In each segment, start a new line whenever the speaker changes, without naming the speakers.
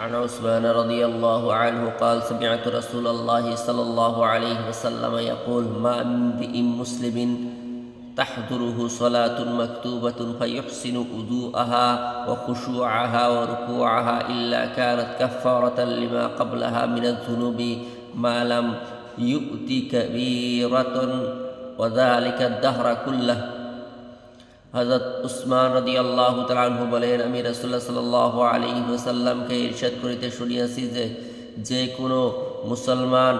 عن عثمان رضي الله عنه قال سمعت رسول الله صلى الله عليه وسلم يقول ما امرئ مسلم تحضره صلاة مكتوبة فيحسن وضوءها وخشوعها وركوعها إلا كانت كفارة لما قبلها من الذنوب ما لم يؤت كبيرة وذلك الدهر كله হজরত উসমান রদি আল্লাহ তালু বলেন, আমি রসুল্লাহ সাল আলী ওসাল্লামকে ইরশাদ করিতে শুনিয়াছি যে যে কোনো মুসলমান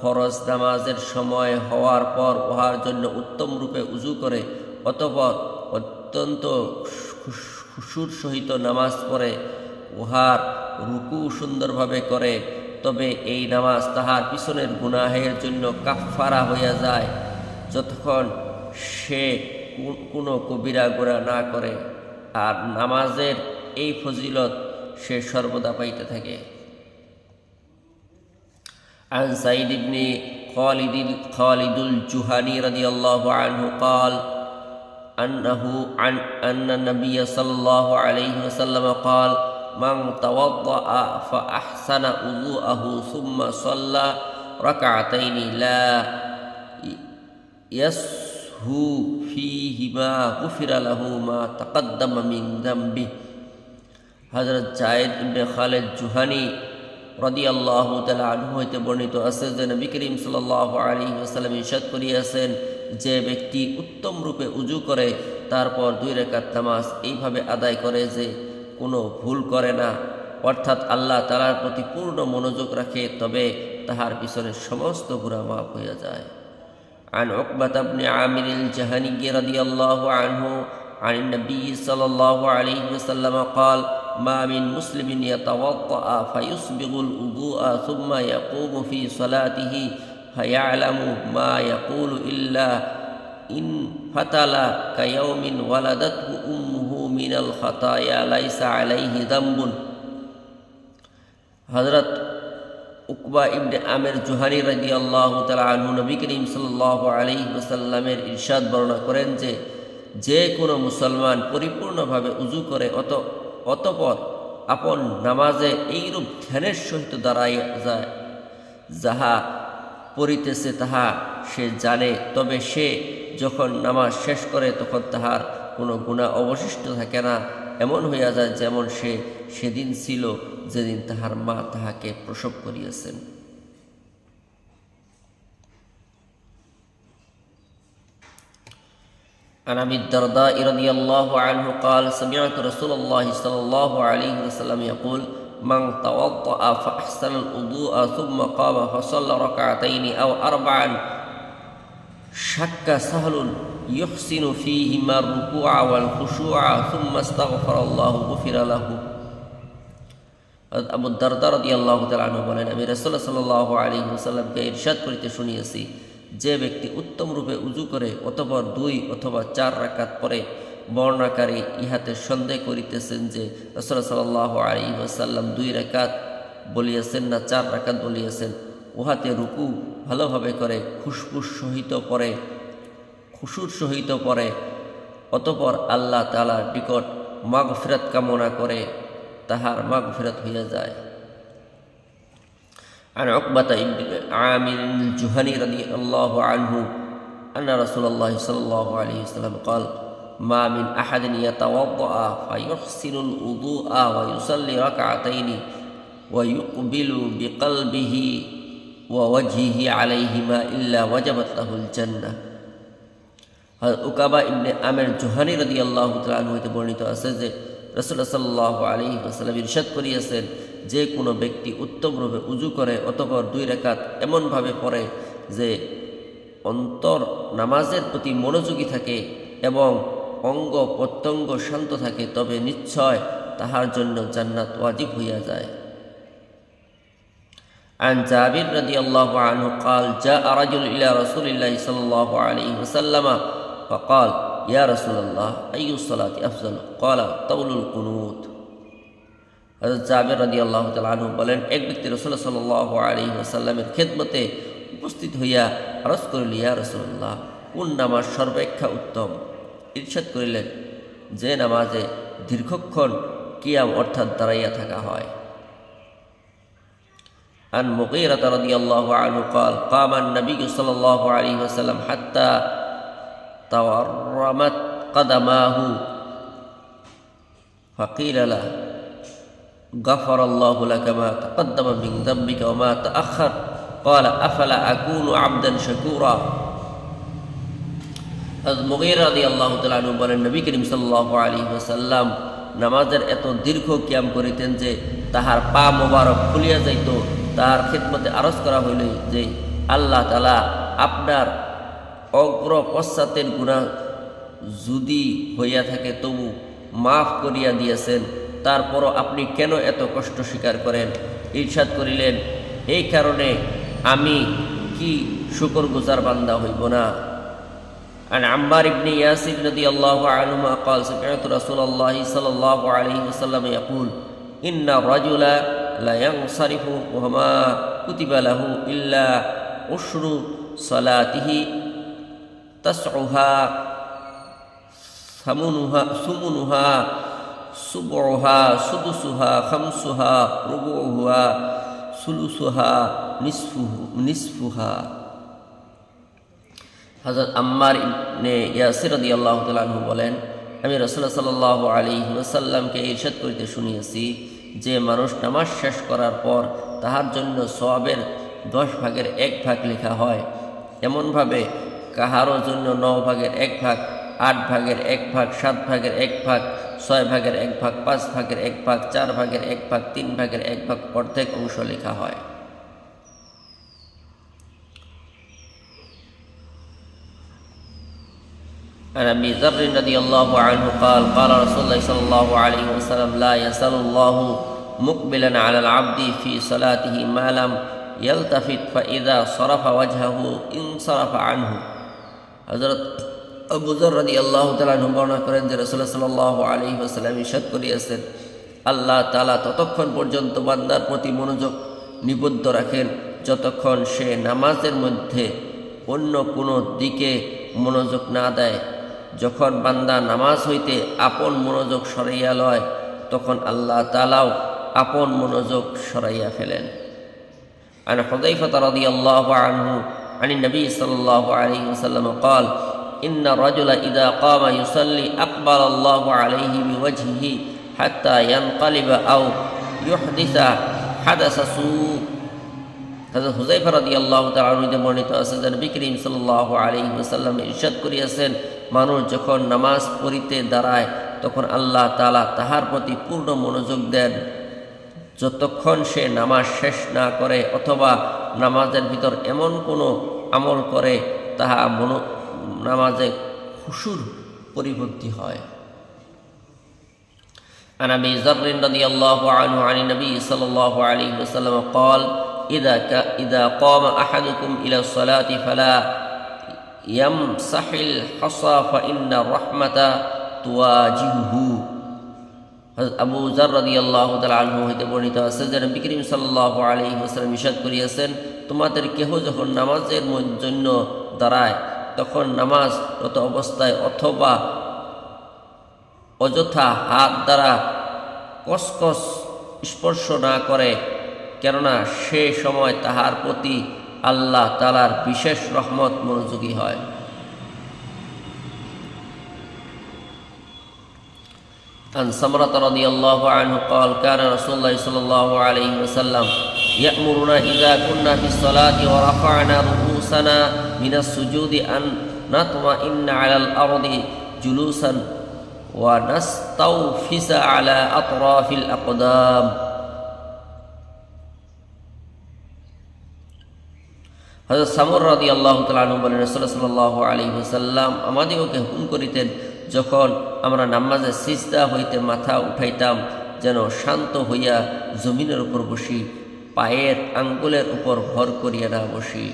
ফরজ নামাজের সময় হওয়ার পর উহার জন্য উত্তম রূপে উজু করে, অতপর অত্যন্ত খুশুর সহিত নামাজ পড়ে, উহার রুকু সুন্দরভাবে করে, তবে এই নামাজ তাহার পিছনের গুনাহের জন্য কাফারা হইয়া যায়। যতক্ষণ সে কোনো কবিরা গোড়া না করে আর নামাজের এই ফজিলত সে সর্বদা পাইতে থাকে عن سعيد بن خالد خالد الجهني رضي الله عنه قال أنه عن أن النبي صلى الله عليه وسلم قال من توضأ فأحسن وضوءه ثم صلى ركعتين لا يس হু ফিহিমা গুফিরা লাহু মা তাকাদ্দামা মিন যামবি হযরত জায়েদ খালিদ জুহানি রাদিয়াল্লাহু তাআলা আনহু হইতে বর্ণিত আছে যে নবী করিম করিয়াছেন যে ব্যক্তি উত্তম রূপে উজু করে, তারপর দুই রেখাত নামাজ এইভাবে আদায় করে যে কোনো ভুল করে না। অর্থাৎ আল্লাহ তালার প্রতি পূর্ণ মনোযোগ রাখে, তবে তাহার পিছনে সমস্ত গুণা মাফ হইয়া যায়। عن عقبة بن عامر الجهني رضي الله عنه عن النبي صلى الله عليه وسلم قال ما من مسلم يتوضأ فيصبغ الوضوء ثم يقوم في صلاته فيعلم ما يقول إلا إن فتل كيوم ولدته أمه من الخطايا ليس عليه ذنب حضرت উকবা ইবনে আমের জোহারি রাজি আল্লাহ তালা আনহু নবী করিম সাল্লাহ আলী ওসাল্লামের ইরশাদ বর্ণনা করেন যে যে কোনো মুসলমান পরিপূর্ণভাবে উজু করে অত, অতপর আপন নামাজে এইরূপ ধ্যানের সহিত দাঁড়াই যায়। যাহা পড়িতেছে তাহা সে জানে, তবে সে যখন নামাজ শেষ করে তখন তাহার কোনো গুণা অবশিষ্ট থাকে না। এমন হইয়া যায় যেমন সে সেদিন ছিল যেদিন তাহার মা তাহাকে প্রসব করিয়াছেন عن ابي الدرداء رضي الله عنه قال سمعت رسول الله صلى الله عليه وسلم يقول من توضأ فأحسن الوضوء ثم قام فصلى ركعتين أو أربعا شك سهل يحسن فيهما الركوع والخشوع ثم استغفر الله غفر له আবু দারদার রদি আল্লাহ তালু বলেন, আমি রসল্লাহ সাল্লাহ আলী সাল্লামকে ইরশাদ করিতে শুনিয়েছি, যে ব্যক্তি উত্তম রূপে উজু করে অথবা দুই অথবা চার রাকাত পরে বর্ণাকারী ইহাতে সন্দেহ করিতেছেন যে রসল্লাহ সাল্লাহ আলী ওসাল্লাম দুই রাকাত বলিয়াছেন না চার রাকাত বলিয়াছেন, উহাতে রুকু ভালোভাবে করে খুশফুস সহিত পরে, খুশুর সহিত পরে, অতপর আল্লাহ তালার নিকট ফেরত কামনা করে তাহার মাগ ফেরত হইয়া যায় عن عقبة بن عامر الجهني رضي الله عنه أن رسول الله صلى الله عليه وسلم قال ما من أحد يتوضأ فيحسن الوضوء ويصلي ركعتين ويقبل بقلبه ووجهه عليهما إلا وجبت له الجنة উকাবা ইবনে আমের জোহানি রদি আল্লাহ তালু হইতে বর্ণিত আছে যে রসুল্লাহ সাল্লাহ আলী ওসালাম ইরশাদ করিয়াছেন যে কোনো ব্যক্তি উত্তমরূপে উজু করে অতপর দুই রেখাত এমনভাবে পড়ে যে অন্তর নামাজের প্রতি মনোযোগী থাকে এবং অঙ্গ প্রত্যঙ্গ শান্ত থাকে তবে নিশ্চয় তাহার জন্য জান্নাত ওয়াজিব হইয়া যায় عن جابر رضي الله عنه قال جاء رجل إلى رسول الله صلى الله عليه وسلم فقال يا رسول الله أي الصلاة أفضل قال طول القنوت হজরত জাবের রাদি আল্লাহ তালু বলেন এক ব্যক্তি রসুল্লাহ সাল আলী আসাল্লামের খেদমতে উপস্থিত হইয়া আরজ করিল ইয়া রসুল্লাহ কোন নামাজ সর্বাপেক্ষা উত্তম ইরশাদ করিলেন যে নামাজে দীর্ঘক্ষণ কিয়াম অর্থাৎ দাঁড়াইয়া থাকা হয় عن مغيرة رضي الله عنه قال قام النبي صلى الله عليه وسلم حتى تورمت قدماه فقيل له غفر الله لك ما تقدم من ذنبك وما تأخر قال أفلا أكون عبدا شكورا মুগির রাদি আল্লাহ তালু বলেন নবী করিম সাল্লাহ আলী ওসাল্লাম নামাজের এত দীর্ঘ ক্যাম করিতেন যে তাহার পা মোবারক খুলিয়া যাইত তাহার খিদমতে আরজ করা হইল যে আল্লাহ তালা আপনার অগ্র পশ্চাতের গুণা যদি হইয়া থাকে তবু মাফ করিয়া দিয়েছেন তারপরও আপনি কেন এত কষ্ট স্বীকার করেন ঈর্ষাদ করিলেন এই কারণে আমি কি শুকর গুজার বান্দা হইব না عن عمار بن ياسر رضي الله عنهما قال سمعت رسول الله صلى الله عليه وسلم يقول إن الرجل لا ينصرف وما كتب له إلا عشر صلاته তাসহা সামুনুহা, সুমুনুহা সুবরহা সুদুসুহা, খামসুহা রুবুহা সুলুসুহা, নিসফুহু, নিসফুহা। হজরত আম্মার ইবনে ইয়াসির রদি আল্লাহ তালু বলেন, আমি রসুল্লাহ সাল্লাহ আলী ওসাল্লামকে ইরশাদ করিতে শুনিয়েছি যে মানুষ নামাজ শেষ করার পর তাহার জন্য সবের দশ ভাগের এক ভাগ লেখা হয়। এমনভাবে কাহারও জন্য ন ভাগের এক ভাগ আট ভাগের এক ভাগ সাত ভাগের এক ভাগ ছয় ভাগের এক ভাগ পাঁচ ভাগের এক ভাগ চার ভাগের এক ভাগ তিন ভাগের এক ভাগ অর্ধেক অংশ লেখা হয় عن ابي ذر رضي الله عنه قال قال رسول الله صلى الله عليه وسلم لا يسال الله مقبلا على العبد في صلاته ما لم يلتفت فاذا صرف وجهه انصرف عنه হজরত আবুজর রাজি আল্লাহ তালা বর্ণনা করেন যে রসুল্লাহ সাল আলী আসসালাম ইসাদ করিয়াছেন, আল্লাহ তালা ততক্ষণ পর্যন্ত বান্দার প্রতি মনোযোগ নিবদ্ধ রাখেন যতক্ষণ সে নামাজের মধ্যে অন্য কোনো দিকে মনোযোগ না দেয়। যখন বান্দা নামাজ হইতে আপন মনোযোগ সরাইয়া লয়, তখন আল্লাহ তালাও আপন মনোযোগ সরাইয়া ফেলেন। আর হদাইফত রদি আল্লাহ আনহু عن النبي صلى الله عليه وسلم قال إن الرجل إذا قام يصلي أقبل الله عليه بوجهه حتى ينقلب أو يحدث حدث سوء হজরত হুজাইফা রাদি আল্লাহ তালতে বর্ণিত আছে যে নবী করিম সাল্লাহ আলী ওসাল্লাম ইরশাদ করিয়াছেন মানুষ যখন নামাজ পড়িতে দাঁড়ায় তখন আল্লাহ তালা তাহার প্রতি পূর্ণ মনোযোগ দেন যতক্ষণ সে নামাজ শেষ না করে অথবা নামাজের ভিতর এমন কোনো আমল করে তাহা মনো নামাজে খুশুর পরিবর্তী হয় عن ابي ذر رضي الله عنه عن النبي صلى الله عليه وسلم قال إذا إذا قام أحدكم إلى الصلاة فلا يمسح الحصى فإن الرحمة تواجهه আবু জার রাদি আল্লাহ আনহু হইতে বর্ণিত আছে যে নবী করিম সাল্লাহ আলী ওসালাম ইসাদ করিয়াছেন, তোমাদের কেহ যখন নামাজের জন্য দাঁড়ায়, তখন নামাজ রত অবস্থায় অথবা অযথা হাত দ্বারা কসকস স্পর্শ না করে, কেননা সে সময় তাহার প্রতি আল্লাহ তালার বিশেষ রহমত মনোযোগী হয়। عن سمرة رضي الله عنه قال كان رسول الله صلى الله عليه وسلم يأمرنا إذا كنا في الصلاة ورفعنا رؤوسنا من السجود أن نطمئن على الأرض جلوسا ونستوفس على أطراف الأقدام হজরত সামর রাদি আল্লাহ তালু বলেন রসুল্লাহ সাল্লাহ আলী হুসাল্লাম আমাদিগকে হুকুম করিতেন যখন আমরা নামাজে সিজদা হইতে মাথা উঠাইতাম, যেন শান্ত হইয়া জমিনের উপর বসি, পায়ের আঙ্গুলের উপর ভর করিয়া না বসি।